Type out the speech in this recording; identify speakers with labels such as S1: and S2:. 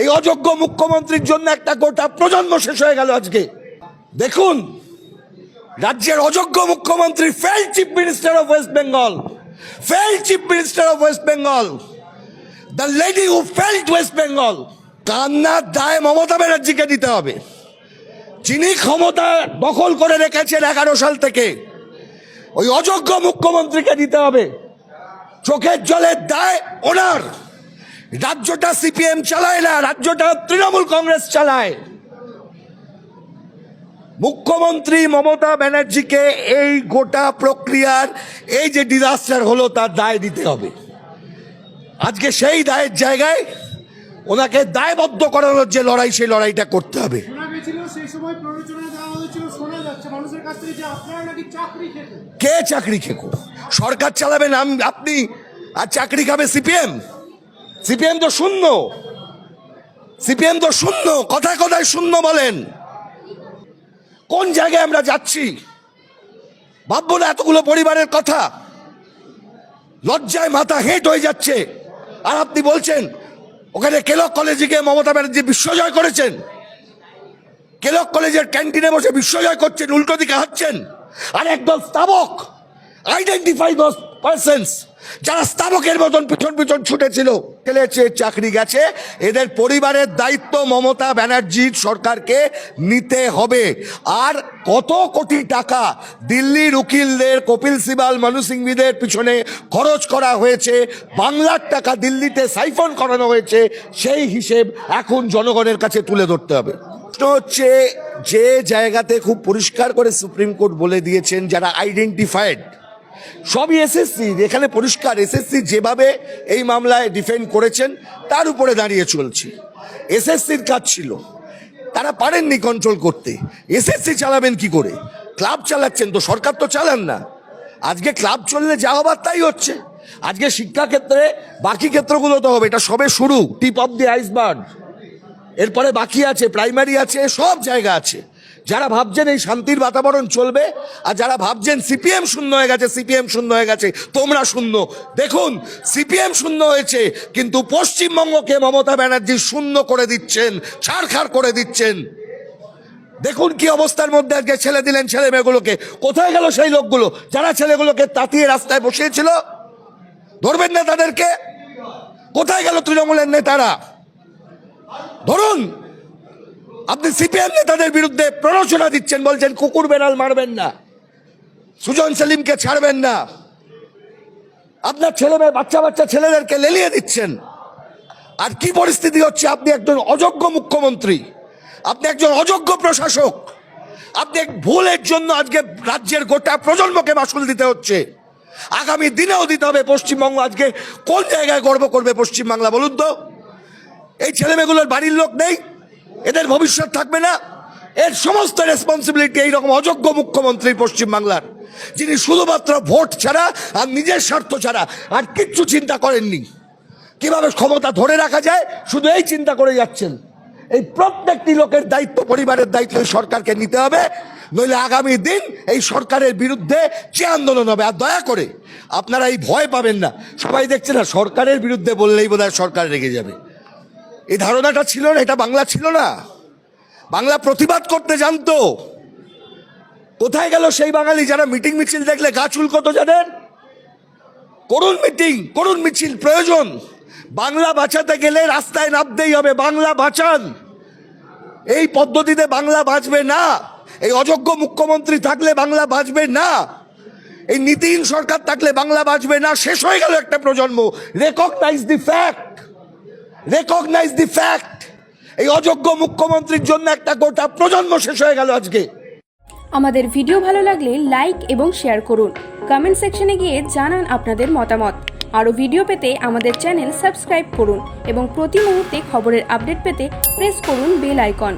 S1: এই অযোগ্য মুখ্যমন্ত্রীর জন্য একটা গোটা প্রজন্ম শেষ হয়ে গেল আজকে। দেখুন, রাজ্যের অযোগ্য মুখ্যমন্ত্রী fail chief minister of West Bengal fail chief minister of West Bengal the lady who felt West Bengal কান্নার দায় মমতা ব্যানার্জিকে দিতে হবে। যিনি ক্ষমতা দখল করে রেখেছেন এগারো সাল থেকে, ওই অযোগ্য মুখ্যমন্ত্রীকে দিতে হবে। চোখের জলের দায় ওনার। রাজ্যটা সিপিএম চালায় না রাজ্যটা তৃণমূল কংগ্রেস চালায়। মুখ্যমন্ত্রী মমতা ব্যানার্জিকে এই গোটা প্রক্রিয়ার এই যে ডিজাস্টার হলো তার দায় দিতে হবে। আজকে সেই দায়ের জায়গায় ওনাকে দায়বদ্ধ করানোর যে লড়াই সেই লড়াইটা করতে হবে। কে চাকরি খেকো? সরকার চালাবেন আম- আপনি আর চাকরি খাবে সিপিএম? সিপিএম তো শূন্য। সিপিএম তো শূন্য, কথায় কথায় শূন্য বলেন। কোন জায়গায় আমরা যাচ্ছি? ভাববো না এতগুলো পরিবারের কথা। লজ্জায় মাথা হেঁট হয়ে যাচ্ছে। আর আপনি বলছেন, ওখানে কেলক কলেজে গিয়ে মমতা ব্যানার্জি বিশ্বজয় করেছেন। কেলক কলেজের ক্যান্টিনে বসে বিশ্বজয় করছেন, উল্টো দিকে হাঁটছেন। আর একদল স্তাবক আইডেন্টিফাই দোজ পার্সনস যারা স্তাবকের মতন পিছন পিছন ছুটেছিল, খেলেছে, চাকরি গেছে, এদের পরিবারের দায়িত্ব মমতা ব্যানার্জির সরকারকে নিতে হবে। আর কত কোটি টাকা দিল্লির উকিলদের, কপিল সিবাল, মনু সিংভিদের পিছনে খরচ করা হয়েছে, বাংলার টাকা দিল্লিতে সাইফন করানো হয়েছে, সেই হিসেব এখন জনগণের কাছে তুলে ধরতে হবে। প্রশ্ন হচ্ছে, যে জায়গাতে খুব পরিষ্কার করে সুপ্রিম কোর্ট বলে দিয়েছেন, যারা আইডেন্টিফাইড সবই এসএসসি এখানে পরিষ্কার এসএসসি যেভাবে এই মামলায় ডিফেন্ড করেছেন, তার উপরে দাঁড়িয়ে চলছে। এসএসসির কাজ ছিল, তারা পারেননি কন্ট্রোল করতে। এসএসসি চালাবেন কি করে? ক্লাব চালাচ্ছেন তো, সরকার তো চালান না। আজকে ক্লাব চললে যা হবার তাই হচ্ছে। আজকে শিক্ষাক্ষেত্রে বাকি ক্ষেত্রগুলো তো হবে, এটা সবে শুরু। টিপ অফ দি আইসবার্গ এরপরে বাকি আছে প্রাইমারি আছে, সব জায়গা আছে। যারা ভাবছেন এই শান্তির বাতাবরণ চলবে, আর যারা ভাবছেন সিপিএম শূন্য হয়ে গেছে, সিপিএম শূন্য হয়ে গেছে, তোমরা শূন্য। দেখুন, সিপিএম শূন্য হয়েছে, কিন্তু পশ্চিমবঙ্গকে মমতা ব্যানার্জি শূন্য করে দিচ্ছেন, ছাড়খাড় করে দিচ্ছেন। দেখুন কি অবস্থার মধ্যে আজকে ছেলে দিলেন ছেলে মেয়েগুলোকে। কোথায় গেল সেই লোকগুলো? যারা ছেলেগুলোকে তাতিয়ে রাস্তায় বসিয়েছিল? ধরবেন না তাদেরকে কোথায় গেল তৃণমূলের নেতারা? ধরুন, আপনি সিপিএম নেতাদের বিরুদ্ধে প্ররোচনা দিচ্ছেন, বলছেন কুকুর বেড়াল মারবেন না, সুজন সেলিমকে ছাড়বেন না, আপনার ছেলে মেয়ে, বাচ্চা বাচ্চা ছেলেদেরকে লেলিয়ে দিচ্ছেন। আর কি পরিস্থিতি হচ্ছে, আপনি একজন অযোগ্য মুখ্যমন্ত্রী, আপনি একজন অযোগ্য প্রশাসক, আপনি এক ভুলের জন্য আজকে রাজ্যের গোটা প্রজন্মকে মাসুল দিতে হচ্ছে। আগামী দিনেও দিতে হবে পশ্চিমবঙ্গ, আজকে কোন জায়গায় গর্ব করবে পশ্চিমবাংলা, বলুন তো। এই ছেলেমেয়েগুলোর বাড়ির লোক নেই, এদের ভবিষ্যৎ থাকবে না। এর সমস্ত রেসপন্সিবিলিটি এইরকম অযোগ্য মুখ্যমন্ত্রী পশ্চিমবাংলার, যিনি শুধুমাত্র ভোট ছাড়া আর নিজের স্বার্থ ছাড়া আর কিচ্ছু চিন্তা করেননি। কীভাবে ক্ষমতা ধরে রাখা যায়, শুধু এই চিন্তা করে যাচ্ছেন। এই প্রত্যেকটি লোকের দায়িত্ব, পরিবারের দায়িত্ব সরকারকে নিতে হবে। নইলে আগামী দিন এই সরকারের বিরুদ্ধে যে আন্দোলন হবে, আর দয়া করে আপনারা এই ভয় পাবেন না। সবাই দেখছে না, সরকারের বিরুদ্ধে বললেই বোধহয় সরকার রেগে যাবে। এই ধারণাটা ছিল না, এটা বাংলা ছিল না। বাংলা প্রতিবাদ করতে জানতো। কোথায় গেল সেই বাঙালি? যারা মিটিং মিছিল দেখলে গা চুলকতো জানেন? করুন মিটিং করুন মিছিল প্রয়োজন। বাংলা বাঁচাতে গেলে রাস্তায় নামতেই হবে, বাংলা বাঁচান। এই পদ্ধতিতে বাংলা বাঁচবে না। এই অযোগ্য মুখ্যমন্ত্রী থাকলে বাংলা বাঁচবে না। এই নীতিহীন সরকার থাকলে বাংলা বাঁচবে না। শেষ হয়ে গেল একটা প্রজন্ম। Recognise the fact recognise the fact এই অযোগ্য মুখ্যমন্ত্রীর জন্য একটা গোটা প্রজন্ম শেষ হয়ে গেল আজকে।
S2: আমাদের ভিডিও ভালো লাগলে লাইক এবং শেয়ার করুন। কমেন্ট সেকশনে গিয়ে জানান আপনাদের মতামত। আরও ভিডিও পেতে আমাদের চ্যানেল সাবস্ক্রাইব করুন এবং প্রতি মুহূর্তে খবরের আপডেট পেতে প্রেস করুন বেল আইকন।